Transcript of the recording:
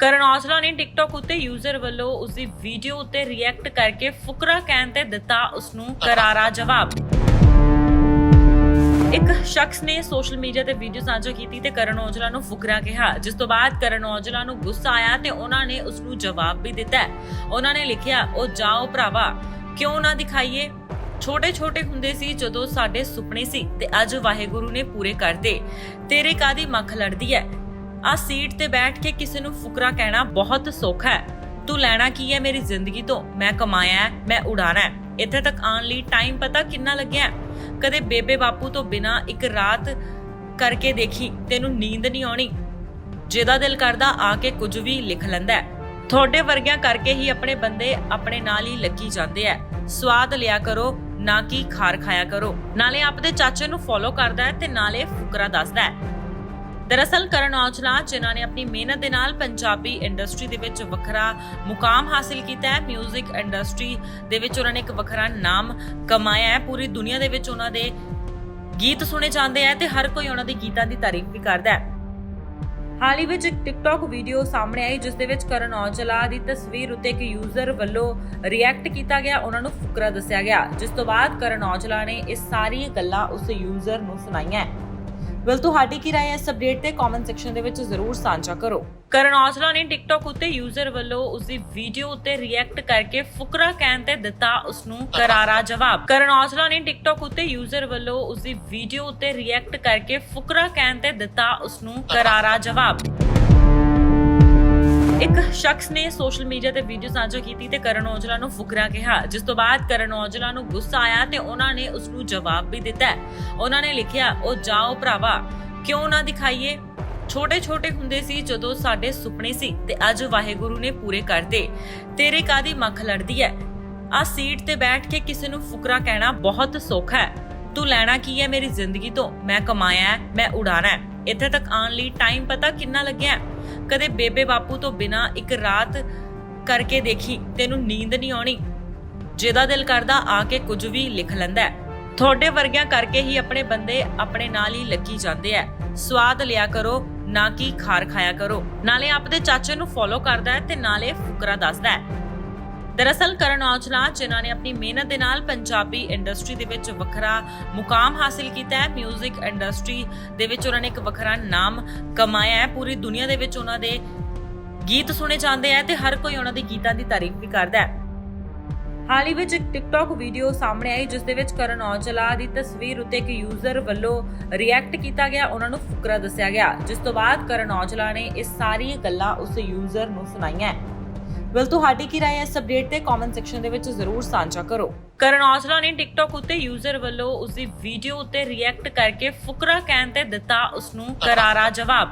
ਕਰਨ ਔਜਲਾ ਨੇ ਟਿਕਟੌਕ ਉੱਤੇ ਯੂਜ਼ਰ ਵੱਲੋਂ ਉਸ ਦੀ ਵੀਡੀਓ ਉੱਤੇ ਰਿਐਕਟ ਕਰਕੇ ਫੁਕਰਾ ਕਹਿਣ ਤੇ ਦਿੱਤਾ ਉਸ ਨੂੰ ਕਰਾਰਾ ਜਵਾਬ। ਇੱਕ ਸ਼ਖਸ ਨੇ ਸੋਸ਼ਲ ਮੀਡੀਆ ਤੇ ਵੀਡੀਓ ਸਾਂਝਾ ਕੀਤੀ ਤੇ ਕਰਨ ਔਜਲਾ ਨੂੰ ਫੁਕਰਾ ਕਿਹਾ। ਜਿਸ ਤੋਂ ਬਾਅਦ ਕਰਨ ਔਜਲਾ ਨੂੰ ਗੁੱਸਾ ਆਇਆ ਤੇ ਉਹਨਾਂ ਨੇ ਉਸ ਨੂੰ ਜਵਾਬ ਵੀ ਦਿੱਤਾ ਹੈ। ਉਹਨਾਂ ਨੇ ਲਿਖਿਆ, ਉਹ ਜਾਓ ਭਰਾਵਾ, ਕਿਉਂ ਨਾ ਦਿਖਾਈਏ? ਛੋਟੇ ਛੋਟੇ ਹੁੰਦੇ ਸੀ ਜਦੋਂ ਸਾਡੇ ਸੁਪਨੇ ਸੀ ਤੇ ਅੱਜ ਵਾਹਿਗੁਰੂ ਨੇ ਪੂਰੇ ਕਰਦੇ ਤੇਰੇ ਕਾਦੀ ਮੱਖ ਲੜਦੀ ਹੈ? ਆ ਸੀਟ ਤੇ ਬੈਠ ਕੇ ਕਿਸੇ ਨੂੰ ਫੁਕਰਾ ਕਹਿਣਾ ਬਹੁਤ ਸੌਖਾ ਹੈ। ਤੂੰ ਲੈਣਾ ਕੀ ਹੈ ਮੇਰੀ ਜ਼ਿੰਦਗੀ ਤੋਂ? ਮੈਂ ਕਮਾਇਆ ਹੈ, ਮੈਂ ਉਡਾਣਾ ਇੱਥੇ ਤੱਕ ਆਉਣ ਲਈ ਟਾਈਮ ਪਤਾ ਕਿੰਨਾ ਲੱਗਿਆ ਕਦੇ ਬੇਬੇ ਬਾਪੂ ਤੋਂ ਬਿਨਾ ਇੱਕ ਰਾਤ ਕਰਕੇ ਦੇਖੀ ਤੈਨੂੰ ਨੀਂਦ ਨਹੀਂ ਆਉਣੀ। ਜਿਹਦਾ ਦਿਲ ਕਰਦਾ ਆ ਕੇ ਕੁਝ ਵੀ ਲਿਖ ਲੈਂਦਾ ਹੈ। ਤੁਹਾਡੇ ਵਰਗਿਆਂ ਕਰਕੇ ਹੀ ਆਪਣੇ ਬੰਦੇ ਆਪਣੇ ਨਾਲ ਹੀ ਲੱਗੀ ਜਾਂਦੇ ਆ ਸਵਾਦ ਲਿਆ ਕਰੋ ਨਾ ਕਿ ਖਾਰ ਖਾਇਆ ਕਰੋ। ਨਾਲੇ ਆਪਦੇ ਚਾਚੇ ਨੂੰ ਫੋਲੋ ਕਰਦਾ ਹੈ ਤੇ ਨਾਲੇ ਫੁਕਰਾ ਦੱਸਦਾ ਹੈ। ਦਰਅਸਲ ਕਰਨ ਔਜਲਾ, ਜਿਨ੍ਹਾਂ ਨੇ ਆਪਣੀ ਮਿਹਨਤ ਦੇ ਨਾਲ ਪੰਜਾਬੀ ਇੰਡਸਟਰੀ ਦੇ ਵਿੱਚ ਵੱਖਰਾ ਮੁਕਾਮ ਹਾਸਿਲ ਕੀਤਾ ਹੈ 뮤직 ਇੰਡਸਟਰੀ ਦੇ ਵਿੱਚ ਉਹਨਾਂ ਨੇ ਇੱਕ ਵੱਖਰਾ ਨਾਮ ਕਮਾਇਆ ਹੈ। ਪੂਰੀ ਦੁਨੀਆ ਦੇ ਵਿੱਚ ਉਹਨਾਂ ਦੇ ਗੀਤ ਸੁਣੇ ਜਾਂਦੇ ਆ ਤੇ ਹਰ ਕੋਈ ਉਹਨਾਂ ਦੇ ਗੀਤਾਂ ਦੀ ਤਾਰੀਫ ਵੀ ਕਰਦਾ ਹੈ। ਹਾਲ ਹੀ ਵਿੱਚ ਇੱਕ ਟਿਕਟੌਕ ਵੀਡੀਓ ਸਾਹਮਣੇ ਆਈ, ਜਿਸ ਦੇ ਵਿੱਚ ਕਰਨ ਔਜਲਾ ਦੀ ਤਸਵੀਰ ਉੱਤੇ ਇੱਕ ਯੂਜ਼ਰ ਵੱਲੋਂ ਰਿਐਕਟ ਕੀਤਾ ਗਿਆ, ਉਹਨਾਂ ਨੂੰ ਫੁਕਰਾ ਦੱਸਿਆ ਗਿਆ, ਜਿਸ ਤੋਂ ਬਾਅਦ ਕਰਨ ਔਜਲਾ ਨੇ ਇਹ ਸਾਰੀਆਂ ਗੱਲਾਂ ਉਸ ਯੂਜ਼ਰ ਨੂੰ ਸੁਣਾਈਆਂ। ਵੈਲ ਤੁਹਾਡੀ ਕੀ ਰਾਏ ਹੈ ਇਸ ਅਪਡੇਟ ਤੇ? ਕਮੈਂਟ ਸੈਕਸ਼ਨ ਦੇ ਵਿੱਚ ਜ਼ਰੂਰ ਸਾਂਝਾ ਕਰੋ। ਕਰਨ ਔਜਲਾ ਨੇ ਟਿਕਟੌਕ ਉੱਤੇ ਯੂਜ਼ਰ ਵੱਲੋਂ ਉਸ ਦੀ ਵੀਡੀਓ ਉੱਤੇ ਰਿਐਕਟ ਕਰਕੇ ਫੁਕਰਾ ਕਹਿਣ ਤੇ ਦਿੱਤਾ ਉਸ ਨੂੰ ਕਰਾਰਾ ਜਵਾਬ। ਕਰਨ ਔਜਲਾ ਨੇ ਟਿਕਟੌਕ ਉੱਤੇ ਯੂਜ਼ਰ ਵੱਲੋਂ ਉਸ ਦੀ ਵੀਡੀਓ ਉੱਤੇ ਰਿਐਕਟ ਕਰਕੇ ਫੁਕਰਾ ਕਹਿਣ ਤੇ ਦਿੱਤਾ ਉਸ ਨੂੰ ਕਰਾਰਾ ਜਵਾਬ। ਇੱਕ ਸ਼ਖਸ ਨੇ ਸੋਸ਼ਲ ਮੀਡੀਆ ਤੇ ਵੀਡੀਓ ਸਾਂਝਾ ਕੀਤੀ ਤੇ ਕਰਨ ਔਜਲਾ ਨੂੰ ਫੁਕਰਾ ਕਿਹਾ ਜਿਸ ਤੋਂ ਬਾਅਦ ਕਰਨ ਔਜਲਾ ਨੂੰ ਗੁੱਸਾ ਆਇਆ ਤੇ ਉਹਨਾਂ ਨੇ ਉਸ ਨੂੰ ਜਵਾਬ ਵੀ ਦਿੱਤਾ ਉਹਨਾਂ ਨੇ ਲਿਖਿਆ ਉਹ ਜਾਓ ਭਰਾਵਾ ਕਿਉਂ ਨਾ ਦਿਖਾਈਏ? ਛੋਟੇ ਛੋਟੇ ਹੁੰਦੇ ਸੀ ਜਦੋਂ ਸਾਡੇ ਸੁਪਨੇ ਸੀ ਤੇ ਅੱਜ ਵਾਹਿਗੁਰੂ ਨੇ ਪੂਰੇ ਕਰਤੇ ਤੇਰੇ ਕਾਦੀ ਮੱਖ ਲੜਦੀ ਹੈ ਆ ਸੀਟ ਤੇ ਬੈਠ ਕੇ ਕਿਸੇ ਨੂੰ ਫੁਕਰਾ ਕਹਿਣਾ ਬਹੁਤ ਸੌਖਾ ਹੈ। ਤੂੰ ਲੈਣਾ ਕੀ ਹੈ ਮੇਰੀ ਜ਼ਿੰਦਗੀ ਤੋਂ? ਮੈਂ ਕਮਾਇਆ ਹੈ, ਮੈਂ ਉਡਾਣਾ ਹੈ। ਇੱਥੇ ਤੱਕ ਆਉਣ ਲਈ ਟਾਈਮ ਪਤਾ ਕਿੰਨਾ ਲੱਗਿਆ? ਕਦੇ ਬੇਬੇ ਬਾਪੂ ਤੋਂ ਬਿਨਾ ਇੱਕ ਰਾਤ ਕਰਕੇ ਦੇਖੀ, ਤੈਨੂੰ ਨੀਂਦ ਨਹੀਂ ਆਉਣੀ। ਜਿਹਦਾ ਦਿਲ ਕਰਦਾ ਆ ਕੇ ਕੁਝ ਵੀ ਲਿਖ ਲੈਂਦਾ ਹੈ। ਤੁਹਾਡੇ ਵਰਗਿਆਂ ਕਰਕੇ ਹੀ ਆਪਣੇ ਬੰਦੇ ਆਪਣੇ ਨਾਲ ਹੀ ਲੱਗੀ ਜਾਂਦੇ ਐ ਸਵਾਦ ਲਿਆ ਕਰੋ, ਨਾ ਕਿ ਖਾਰ ਖਾਇਆ ਕਰੋ। ਨਾਲੇ ਆਪਦੇ ਚਾਚੇ ਨੂੰ ਫੋਲੋ ਕਰਦਾ ਹੈ ਤੇ ਨਾਲੇ ਫੁਕਰਾ ਦੱਸਦਾ ਹੈ। ਦਰਅਸਲ ਕਰਨ ਔਜਲਾ, ਜਿਨ੍ਹਾਂ ਨੇ ਆਪਣੀ ਮਿਹਨਤ ਦੇ ਨਾਲ ਪੰਜਾਬੀ ਇੰਡਸਟਰੀ ਦੇ ਵਿੱਚ ਵੱਖਰਾ ਮੁਕਾਮ ਹਾਸਿਲ ਕੀਤਾ ਹੈ 뮤직 ਇੰਡਸਟਰੀ ਦੇ ਵਿੱਚ ਉਹਨਾਂ ਨੇ ਇੱਕ ਵੱਖਰਾ ਨਾਮ ਕਮਾਇਆ ਹੈ। ਪੂਰੀ ਦੁਨੀਆ ਦੇ ਵਿੱਚ ਉਹਨਾਂ ਦੇ ਗੀਤ ਸੁਣੇ ਜਾਂਦੇ ਆ ਤੇ ਹਰ ਕੋਈ ਉਹਨਾਂ ਦੇ ਗੀਤਾਂ ਦੀ ਤਾਰੀਫ ਵੀ ਕਰਦਾ ਹੈ। ਹਾਲ ਹੀ ਵਿੱਚ ਇੱਕ ਟਿਕਟੌਕ ਵੀਡੀਓ ਸਾਹਮਣੇ ਆਈ, ਜਿਸ ਦੇ ਵਿੱਚ ਕਰਨ ਔਜਲਾ ਦੀ ਤਸਵੀਰ ਉੱਤੇ ਇੱਕ ਯੂਜ਼ਰ ਵੱਲੋਂ ਰਿਐਕਟ ਕੀਤਾ ਗਿਆ, ਉਹਨਾਂ ਨੂੰ ਫੁਕਰਾ ਦੱਸਿਆ ਗਿਆ, ਜਿਸ ਤੋਂ ਬਾਅਦ ਕਰਨ ਔਜਲਾ ਨੇ ਇਹ ਸਾਰੀਆਂ ਗੱਲਾਂ ਉਸ ਯੂਜ਼ਰ ਨੂੰ ਸੁਣਾਈਆਂ। ਵੈਲ ਤੁਹਾਡੀ ਕੀ ਰਾਏ ਇਸ ਅਪਡੇਟ ਤੇ ਕਮੈਂਟ ਸੈਕਸ਼ਨ ਦੇ ਵਿੱਚ ਜ਼ਰੂਰ ਸਾਂਝਾ ਕਰੋ। ਕਰਨ ਔਜਲਾ ਨੇ ਟਿਕਟੌਕ ਉੱਤੇ ਯੂਜ਼ਰ ਵੱਲੋਂ ਉਸ ਦੀ ਵੀਡੀਓ ਉੱਤੇ ਰਿਐਕਟ ਕਰਕੇ ਫੁਕਰਾ ਕਹਿਣ ਤੇ ਦਿੱਤਾ ਉਸ ਨੂੰ ਕਰਾਰਾ ਜਵਾਬ।